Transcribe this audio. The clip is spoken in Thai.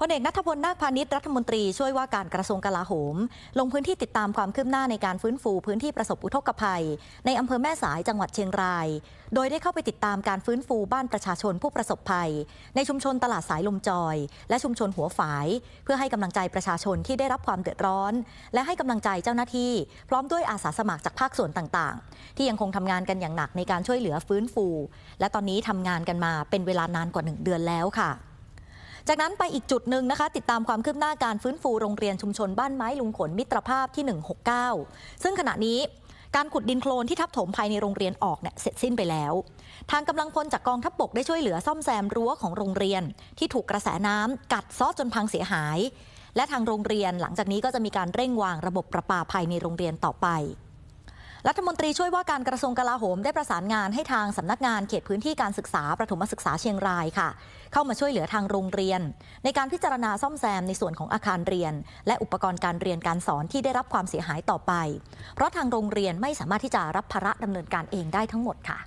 พลเอกนัทพลนาคพาณิชย์รัฐมนตรีช่วยว่าการกระทรวงกลาโหม ลงพื้นที่ติดตามความคืบหน้าในการฟื้นฟูพื้นที่ประสบอุทกภัย ในอำเภอแม่สายจังหวัดเชียงราย โดยได้เข้าไปติดตามการฟื้นฟูบ้านประชาชนผู้ประสบภัย ในชุมชนตลาดสายลมจอย และชุมชนหัวฝาย เพื่อให้กำลังใจประชาชนที่ได้รับความเดือดร้อน และให้กำลังใจเจ้าหน้าที่ พร้อมด้วยอาสาสมัครจากภาคส่วนต่างๆ ที่ยังคงทำงานกันอย่างหนักในการช่วยเหลือฟื้นฟู และตอนนี้ทำงานกันมาเป็นเวลานานกว่าหนึ่งเดือนแล้วค่ะ จากนั้นไปอีกจุดหนึ่งนะคะ ติดตามความคืบหน้าการฟื้นฟูโรงเรียนชุมชนบ้านไม้ลุงขนมิตรภาพที่ 169 ซึ่งขณะนี้การขุดดินโคลนที่ทับถมภายในโรงเรียนออกเนี่ยเสร็จสิ้นไปแล้ว ทางกำลังพลจากกองทัพบกได้ช่วยเหลือซ่อมแซมรั้วของโรงเรียน ที่ถูกกระแสน้ำกัดซาะจนพังเสียหาย และทางโรงเรียนหลังจากนี้ก็จะมีการเร่งวางระบบประปาภายในโรงเรียนต่อไป รัฐมนตรีช่วยว่าการกระทรวงกลาโหมได้ประสานงานให้ทางสำนักงานเขตพื้นที่การศึกษาประถมศึกษาเชียงรายค่ะ เข้ามาช่วยเหลือทางโรงเรียน ในการพิจารณาซ่อมแซมในส่วนของอาคารเรียน และอุปกรณ์การเรียนการสอนที่ได้รับความเสียหายต่อไป เพราะทางโรงเรียนไม่สามารถที่จะรับภาระดำเนินการเองได้ทั้งหมดค่ะ